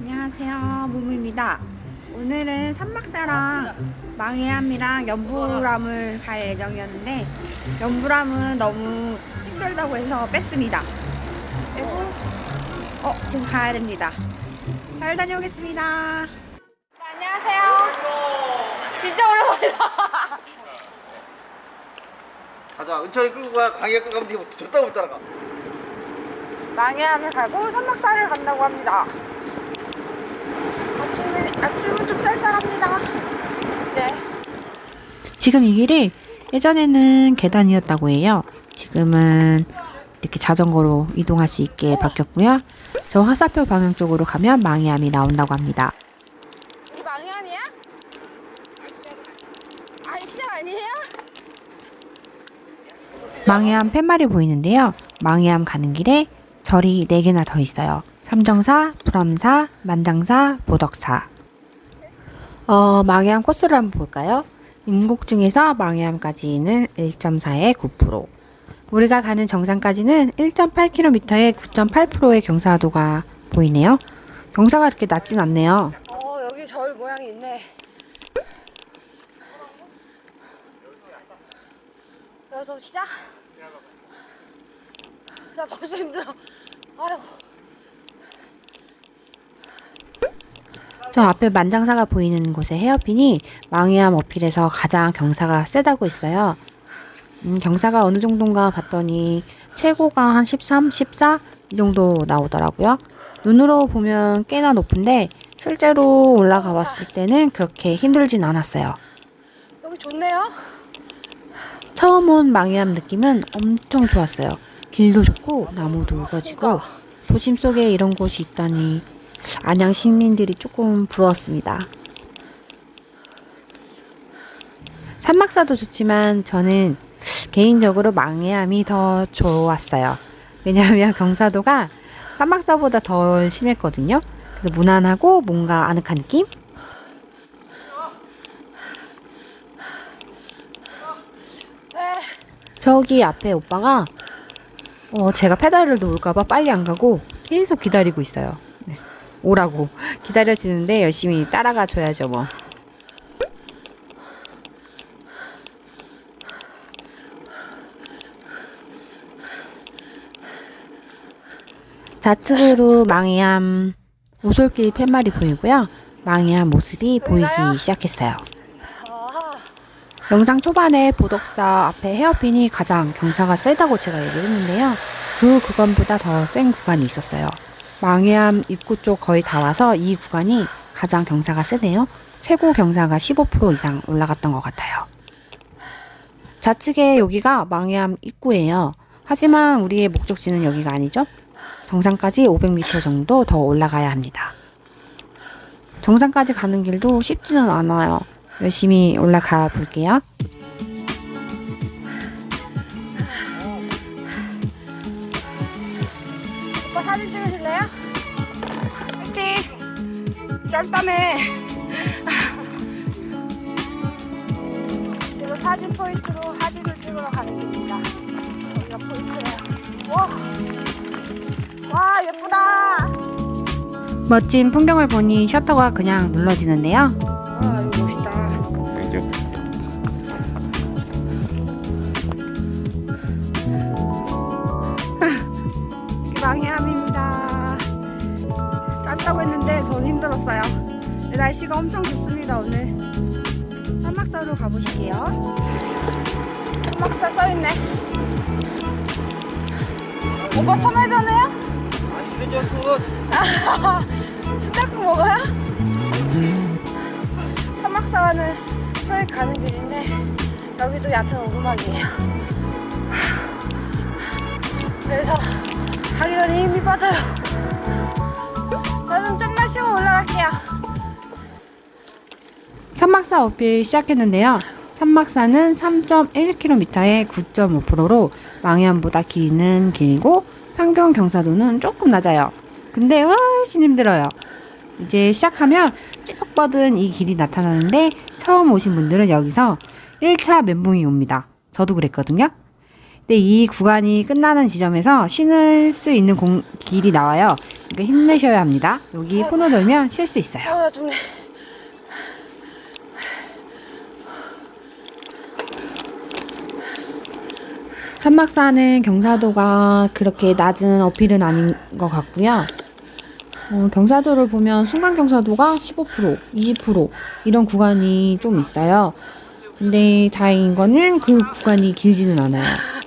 안녕하세요 무무입니다. 오늘은 산막사랑 망해암이랑 연부람을 갈 예정이었는데 연부람은 너무 힘들다고 해서 뺐습니다. 그리고 어 지금 가야 됩니다. 잘 다녀오겠습니다. 네, 안녕하세요. 진짜 오랜만이다. 가자. 은철이 끌고 가. 강에 끌고 가면 돼 줬다 못 따라가. 망해암을 가고 산막사를 간다고 합니다 아침에, 아침은 좀 쌀쌀합니다 이제 지금 이 길이 예전에는 계단이었다고 해요. 지금은 이렇게 자전거로 이동할 수 있게 바뀌었고요. 저 화살표 방향 쪽으로 가면 망해암이 나온다고 합니다. 이 망해암이야? 아니 시작 아니에요? 망해암 팻말이 보이는데요. 망해암 가는 길에 절이 4개나 더 있어요. 삼정사, 불암사, 만장사, 보덕사. 어, 망해암 코스를 한번 볼까요? 임곡 중에서 망해암까지는 1.4에 9%. 우리가 가는 정상까지는 1.8km에 9.8%의 경사도가 보이네요. 경사가 그렇게 낮진 않네요. 어 여기 절 모양이 있네 여기서 시작 나 벌써 힘들어 아유 저 앞에 만장사가 보이는 곳의 헤어핀이 망해암 어필에서 가장 경사가 세다고 있어요. 음, 경사가 어느 정도인가 봤더니 최고가 한 13, 14 이 정도 나오더라고요. 눈으로 보면 꽤나 높은데 실제로 올라가 봤을 때는 그렇게 힘들진 않았어요. 여기 좋네요 처음 온 망해암 느낌은 엄청 좋았어요. 길도 좋고 나무도 우거지고 도심 속에 이런 곳이 있다니 안양 시민들이 조금 부러웠습니다. 산막사도 좋지만 저는 개인적으로 망해암이 더 좋았어요. 왜냐하면 경사도가 산막사보다 덜 심했거든요. 그래서 무난하고 뭔가 아늑한 느낌? 네 저기 앞에 오빠가 어, 제가 페달을 놓을까봐 빨리 안 가고 계속 기다리고 있어요. 네, 오라고 기다려주는데 열심히 따라가 줘야죠 뭐. 좌측으로 망해암 오솔길 팻말이 보이고요. 망해암 모습이 보이기 시작했어요. 영상 초반에 보덕사 앞에 헤어핀이 가장 경사가 세다고 제가 얘기를 했는데요. 그 구간보다 더 센 구간이 있었어요. 망해암 입구 쪽 거의 다 와서 이 구간이 가장 경사가 세네요. 최고 경사가 15% 이상 올라갔던 것 같아요. 좌측에 여기가 망해암 입구예요. 하지만 우리의 목적지는 여기가 아니죠. 정상까지 500m 정도 더 올라가야 합니다. 정상까지 가는 길도 쉽지는 않아요. 열심히 올라가 볼게요. 찍으실래요? 화이팅! 짬땀해 지금 사진 포인트로 사진을 찍으러 가는 길입니다 여기가 포인트예요 와, 와 예쁘다 멋진 풍경을 보니 셔터가 그냥 눌러지는데요. 짧다고 했는데 저는 힘들었어요 날씨가 엄청 좋습니다 오늘 한막사로 가보실게요 한막사 써있네 오빠 3회전해요? 아니 회전 수작국 먹어요? 삼막사와는 서울 가는 길인데 여기도 얕은 오르막이에요. 그래서 가기 전에 힘이 빠져요. 산막사 어필 시작했는데요. 산막사는 3.1km에 9.5%로 망해암보다 길이는 길고 평균 경사도는 조금 낮아요. 근데 훨씬 힘들어요. 이제 시작하면 쭉 뻗은 이 길이 나타나는데 처음 오신 분들은 여기서 1차 멘붕이 옵니다. 저도 그랬거든요. 근데 이 구간이 끝나는 지점에서 신을 수 있는 공, 길이 나와요. 그러니까 힘내셔야 합니다. 여기 코너 돌면 쉴 수 있어요. 아, 나 죽네. 산막사는 경사도가 그렇게 낮은 어필은 아닌 것 같고요. 어, 경사도를 보면 순간 경사도가 15%, 20% 이런 구간이 좀 있어요. 근데 다행인 거는 그 구간이 길지는 않아요.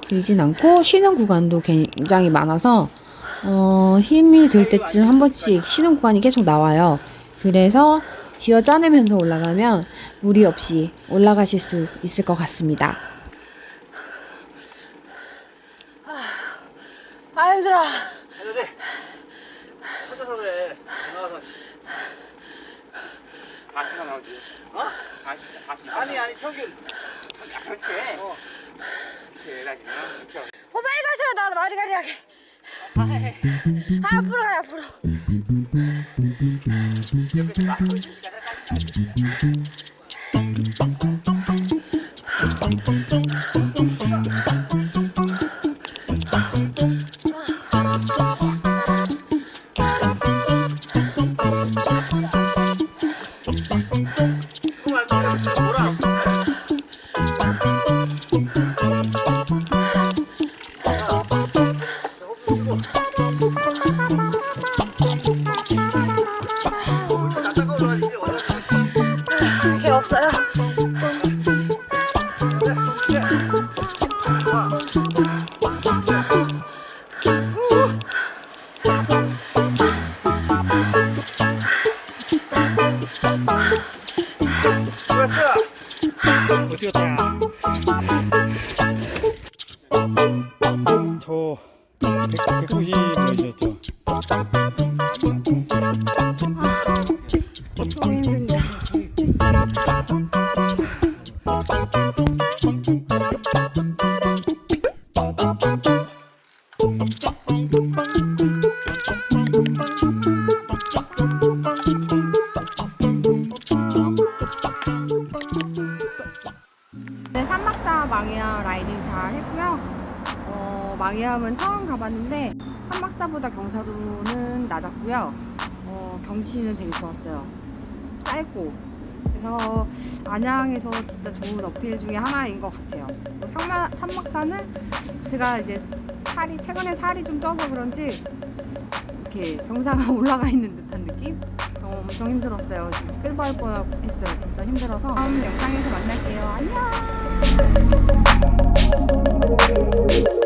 길진 않고 쉬는 구간도 굉장히 많아서 어, 힘이 들 때쯤 한 번씩 쉬는 구간이 계속 나와요. 그래서 쥐어 짜내면서 올라가면 무리 없이 올라가실 수 있을 것 같습니다. 아, 힘들어. 해도 혼자서 그래 나와서 다시가 나오지. 어? 다시, 다시. 아니 아니 평균 야, 그렇지. 어. 그렇지. 나 그렇죠. 어, 빨리 가세요. 나 머리 가리하게. 아, 앞으로 가요, 앞으로. 옆에 막 어, 망해암은 처음 가봤는데 산막사보다 경사도는 낮았고요. 어, 경치는 되게 좋았어요. 짧고 그래서 안양에서 진짜 좋은 어필 중에 하나인 것 같아요. 뭐 산마, 산막사는 제가 이제 살이 최근에 살이 좀 쪄서 그런지 이렇게 경사가 올라가 있는 듯한 느낌? 어, 엄청 힘들었어요. 진짜 끌발 뻔했어요. 진짜 힘들어서 다음 영상에서 만날게요. 안녕.